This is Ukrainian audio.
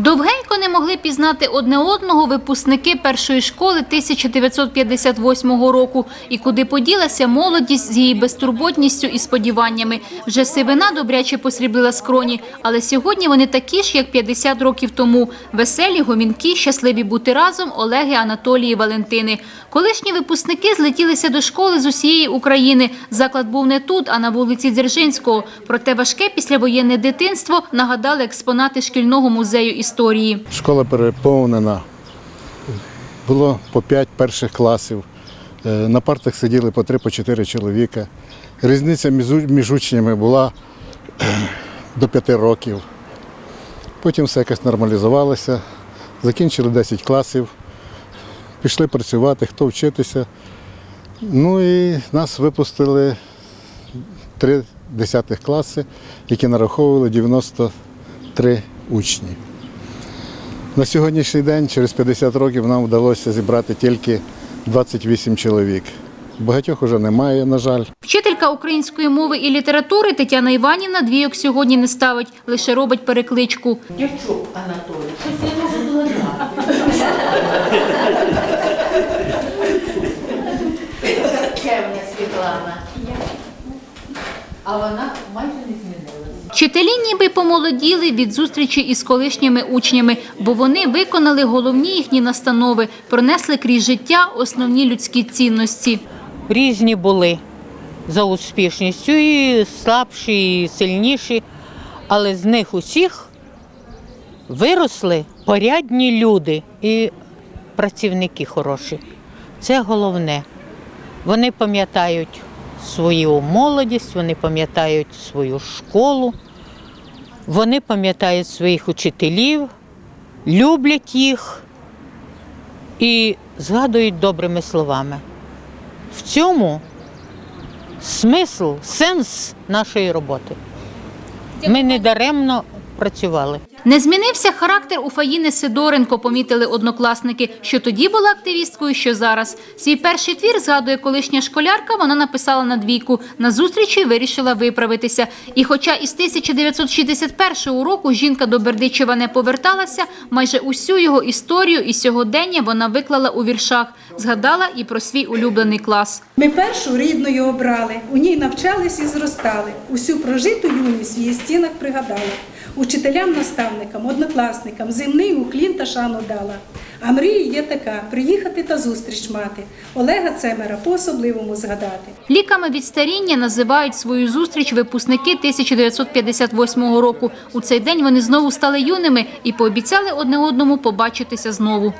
Довгенько не могли пізнати одне одного випускники першої школи 1958 року. І куди поділася молодість з її безтурботністю і сподіваннями. Вже сивина добряче посріблила скроні, але сьогодні вони такі ж, як 50 років тому. Веселі, гомінкі, щасливі бути разом Олеги, Анатолії, Валентини. Колишні випускники злетілися до школи з усієї України. Заклад був не тут, а на вулиці Дзержинського. Проте важке післявоєнне дитинство нагадали експонати шкільного музею історії. Школа переповнена. Було по 5 перших класів. Е, На партах сиділи по 3-4 чоловіка. Різниця між учнями була е, до 5 років. Потім все якось нормалізувалося. Закінчили 10 класів, пішли працювати, хто вчитися. Ну і нас випустили три десятих класи, які нараховували 93 учні. На сьогоднішній день, через 50 років, нам вдалося зібрати тільки 28 чоловік. Багатьох уже немає, на жаль. Вчителька української мови і літератури Тетяна Іванівна двійок сьогодні не ставить, лише робить перекличку. Дячук Анатолій, щось я можу згадати. Чевня Світлана. А вона майже не змінилася. Вчителі ніби помолоділи від зустрічі із колишніми учнями, бо вони виконали головні їхні настанови, пронесли крізь життя основні людські цінності. різні були за успішністю, і слабші, і сильніші, але з них усіх виросли порядні люди і працівники хороші. Це головне. Вони пам'ятають свою молодість, вони пам'ятають свою школу, вони пам'ятають своїх учителів, люблять їх і згадують добрими словами. В цьому смисл, сенс нашої роботи. Ми не даремно працювали. Не змінився характер у Фаїни Сидоренко, помітили однокласники, що тоді була активісткою, що зараз. Свій перший твір, згадує колишня школярка, вона написала на двійку. На зустрічі вирішила виправитися. І хоча із 1961 року жінка до Бердичева не поверталася, майже усю його історію і сьогодення вона виклала у віршах. Згадала і про свій улюблений клас. Ми першу рідною обрали, у ній навчались і зростали. Усю прожиту юність в її стінах пригадали. Учителям, наставникам, однокласникам земний уклін та шану дала. А мрія є така приїхати та зустріч мати. Олега Цемера по-особливому згадати. Ліками від старіння називають свою зустріч випускники 1958 року. У цей день вони знову стали юними і пообіцяли одне одному побачитися знову.